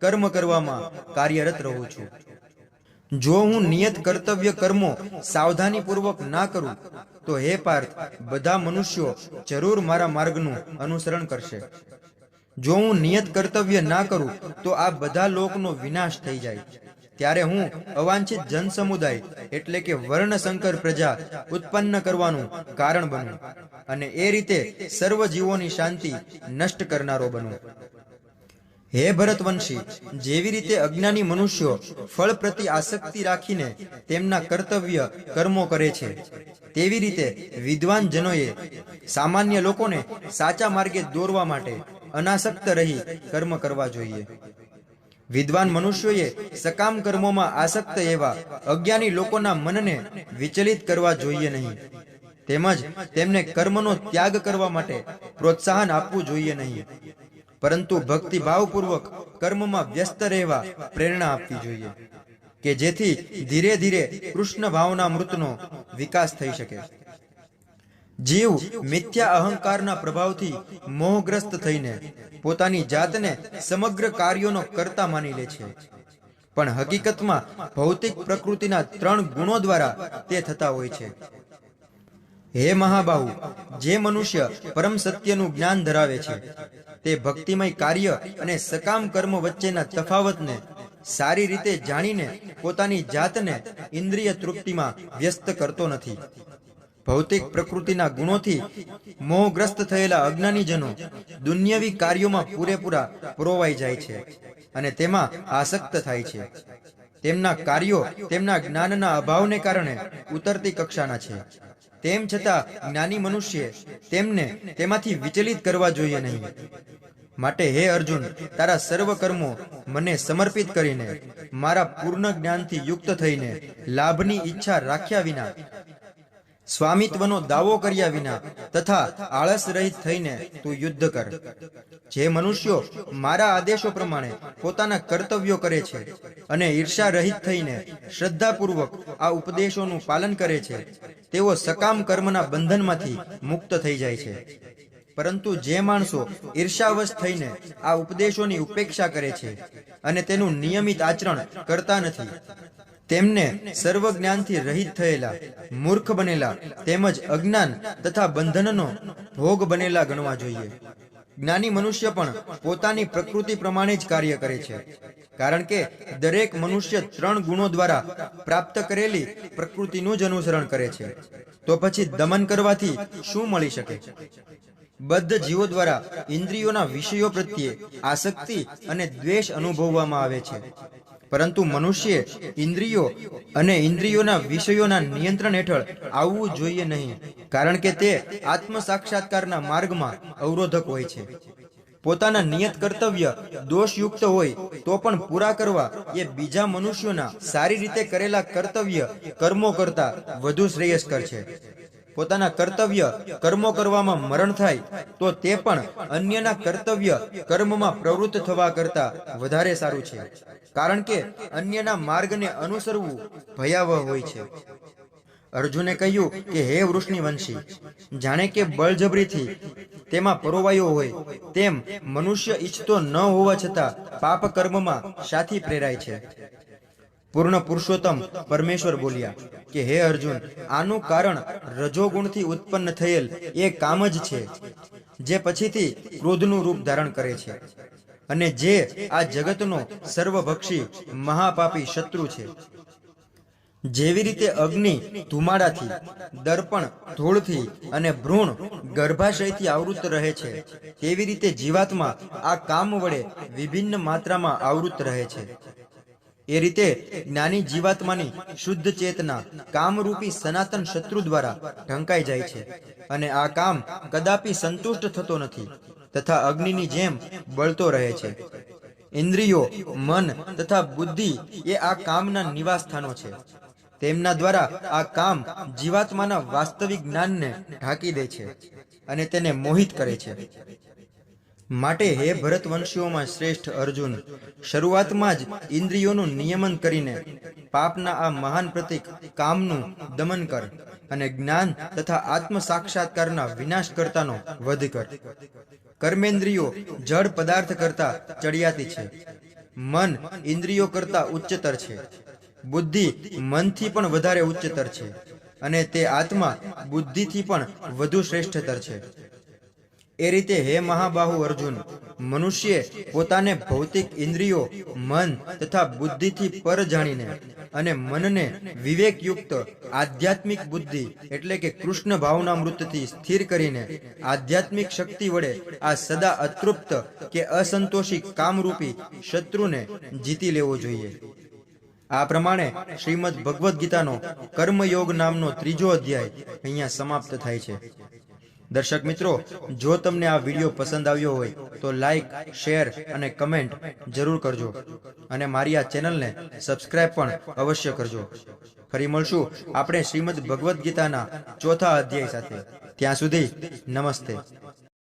કર્મ કરવામાં કાર્યરત રહું છું. જો હું નિયત કર્તવ્ય કર્મો સાવધાનીપૂર્વક ના કરું, તો હે પાર્થ, બધા મનુષ્યો જરૂર મારા માર્ગનું અનુસરણ કરશે. જો હું નિયત કર્તવ્ય ના કરું, તો આ બધા લોકનો વિનાશ થઈ જાય. ત્યારે હું અવાંછિત જનસમુદાય એટલે કે વર્ણશંકર પ્રજા ઉત્પન્ન કરવાનું કારણ બનું અને એ રીતે સર્વ જીવોની શાંતિ નષ્ટ કરનારો બનું. હે ભરતવંશી, જેવી રીતે અજ્ઞાની મનુષ્યો ફળ પ્રતિ આસક્તિ રાખીને તેમના કર્તવ્ય કર્મો કરે છે, તેવી રીતે વિદ્વાન જનોએ સામાન્ય લોકોને સાચા માર્ગે દોરવા માટે અનાસક્ત રહી કર્મ કરવા જોઈએ. વિદ્વાન મનુષ્યોએ સકામ કર્મોમાં આસક્ત એવા અજ્ઞાની લોકોના મનને વિચલિત કરવા જોઈએ નહીં. તેમજ તેમને કર્મનો ત્યાગ કરવા માટે પ્રોત્સાહન આપવું જોઈએ નહીં. પરંતુ ભક્તિભાવપૂર્વક કર્મમાં વ્યસ્ત રહેવા પ્રેરણા આપવી જોઈએ, કે જેથી ધીરે ધીરે કૃષ્ણ ભાવના મૃતનો વિકાસ થઈ શકે. જીવ મિથ્યા અહંકારના પ્રભાવથી મોહગ્રસ્ત થઈને પોતાની જાતને સમગ્ર કાર્યોનો કરતા માની લે છે. પણ હકીકતમાં ભૌતિક પ્રકૃતિના ત્રણ ગુણો દ્વારા તે થતા હોય છે. હે મહાબાહુ, જે મનુષ્ય પરમ સત્યનું જ્ઞાન ધરાવે છે, તે ભક્તિમય કાર્ય અને સકામ કર્મ વચ્ચેના તફાવતને સારી રીતે જાણીને પોતાની જાતને ઇન્દ્રિય તૃપ્તિમાં વ્યસ્ત કરતો નથી. ભૌતિક પ્રકૃતિના ગુણોથી મોહગ્રસ્ત થયેલા અજ્ઞાનીજનો દુન્યવી કાર્યોમાં પૂરેપૂરા પ્રોવાઈ જાય છે અને તેમાં આસક્ત થાય છે. તેમના કાર્યો તેમના જ્ઞાનના અભાવને કારણે ઉતરતી કક્ષાના છે. તેમ છતાં જ્ઞાની મનુષ્ય તેમને તેમાંથી વિચલિત કરવા જોઈએ નહીં. માટે હે અર્જુન, તારા સર્વ કર્મો મને સમર્પિત કરીને, મારા પૂર્ણ જ્ઞાનથી યુક્ત થઈને લાભની ઈચ્છા રાખ્યા વિના, સ્વામિત્વનો દાવો કર્યા વિના તથા આળસ રહિત થઈને તું યુદ્ધ કર. જે મનુષ્યો મારા આદેશો પ્રમાણે પોતાના કર્તવ્યો કરે છે અને ઈર્ષા રહિત થઈને શ્રદ્ધાપૂર્વક આ ઉપદેશોનું પાલન કરે છે તેઓ સકામ કર્મના બંધનમાંથી મુક્ત થઈ જાય છે. પરંતુ જે માણસો ઈર્ષાવશ થઈને આ ઉપદેશોની ઉપેક્ષા કરે છે અને તેનું નિયમિત આચરણ કરતા નથી, તેમને સર્વ જ્ઞાનથી રહિત થયેલા મૂર્ખ બનેલા તેમજ અજ્ઞાન તથા બંધનનો ભોગ બનેલા ગણવા જોઈએ. જ્ઞાની મનુષ્ય પણ પોતાની પ્રકૃતિ પ્રમાણે જ કાર્ય કરે છે. કારણ કે દરેક મનુષ્ય ત્રણ ગુણો દ્વારા પ્રાપ્ત કરેલી પ્રકૃતિનું જ અનુસરણ કરે છે. તો પછી દમન કરવાથી શું મળી શકે? બદ્ધ જીવો દ્વારા ઇન્દ્રિયોના વિષયો પ્રત્યે આસક્તિ અને દ્વેષ અનુભવવામાં આવે છે. પરંતુ મનુષ્ય ઇન્દ્રિયો અને ઇન્દ્રિયોના વિષયોના નિયંત્રણ હેઠળ આવવું જોઈએ નહીં, કારણ કે તે આત્મ સાક્ષાત્કારના માર્ગમાં અવરોધક હોય છે. પોતાના નિયત કર્તવ્ય દોષયુક્ત હોય, તો પણ પૂરા કરવા એ બીજા મનુષ્યોના સારી રીતે કરેલા કર્તવ્ય કર્મો કરતા વધુ શ્રેયસ્કર છે. પોતાના કર્તવ્ય કર્મો કરવામાં મરણ થાય, તો તે પણ અન્યના કર્તવ્ય કર્મમાં પ્રવૃત્ત થવા કરતા વધારે સારું છે. કારણ કે અન્યના માર્ગને અનુસરવું ભયાવહ હોય છે. અર્જુને કહ્યું કે, હે વૃષ્ણિ વંશી જાણે કે બળજબરીથી તેમાં પરોવાયો હોય, તેમ મનુષ્ય ઈચ્છતો ન હોવા છતાં પાપ કર્મમાં સાથી પ્રેરાય છે. પૂર્ણ પુરુષોત્તમ પરમેશ્વર બોલ્યા કે, હે અર્જુન, આનું કારણ રજોગુણથી ઉત્પન્ન થયેલ એ કામ જ છે, જે પછીથી ક્રોધનું રૂપ ધારણ કરે છે, અને જે આ જગતનો સર્વભક્ષી મહાપાપી શત્રુ છે. જેવી રીતે અગ્નિ ધુમાડાથી, દર્પણ ધૂળથી અને ભ્રૂણ ગર્ભાશયથી આવૃત રહે છે, તેવી રીતે જીવાત્મા આ કામ વડે વિભિન્ન માત્રામાં આવૃત રહે છે. એ રીતે જ્ઞાની જીવાત્માની શુદ્ધ ચેતના કામરૂપી સનાતન શત્રુ દ્વારા ઢંકાઈ જાય છે અને આ કામ કદાપી સંતુષ્ટ થતો નથી તથા અગ્નિની જેમ બળતો રહે છે. ઇન્દ્રિયો, મન તથા બુદ્ધિ એ આ કામના નિવાસ સ્થાનો છે. તેમના દ્વારા આ કામ જીવાત્માના વાસ્તવિક જ્ઞાનને ઢાંકી દે છે અને તેને મોહિત કરે છે. માટે હે ભરતવંશીઓમાં શ્રેષ્ઠ અર્જુન, શરૂઆતમાં જ ઇન્દ્રિયોનું નિયમન કરીને પાપના આ મહાન પ્રતિક કામનું દમન કર અને જ્ઞાન તથા આત્મ સાક્ષાત્કારના વિનાશ કરતાનો વધ કર. કર્મેન્દ્રિયો જડ પદાર્થ કરતા ચડિયાતી છે. મન ઇન્દ્રિયો કરતા ઉચ્ચતર છે. બુદ્ધિ મનથી પણ વધારે ઉચ્ચતર છે અને તે આત્મા બુદ્ધિથી પણ વધુ શ્રેષ્ઠતર છે. એ રીતે હે મહાબાહુ અર્જુન, મનુષ્યે પોતાને ભૌતિક ઇન્દ્રિયો, મન તથા બુદ્ધિથી પર જાણીને અને મનને વિવેકયુક્ત આધ્યાત્મિક બુદ્ધિ એટલે કે કૃષ્ણ ભાવનામૃતથી સ્થિર કરીને આધ્યાત્મિક શક્તિ વડે આ સદા અતૃપ્ત કે અસંતોષી કામરૂપી શત્રુને જીતી લેવો જોઈએ. આ પ્રમાણે શ્રીમદ ભગવદ્ ગીતાનો કર્મયોગ નામનો ત્રીજો અધ્યાય અહીંયા સમાપ્ત થાય છે. દર્શક મિત્રો, જો તમને આ વીડિયો પસંદ આવ્યો હોય, તો લાઈક, શેર અને કમેન્ટ જરૂર કરજો અને મારી આ ચેનલને સબસ્ક્રાઇબ પણ અવશ્ય કરજો. ફરી મળશું આપણે શ્રીમદ ભગવદ્ ગીતાના ચોથા અધ્યાય સાથે. ત્યાં સુધી નમસ્તે.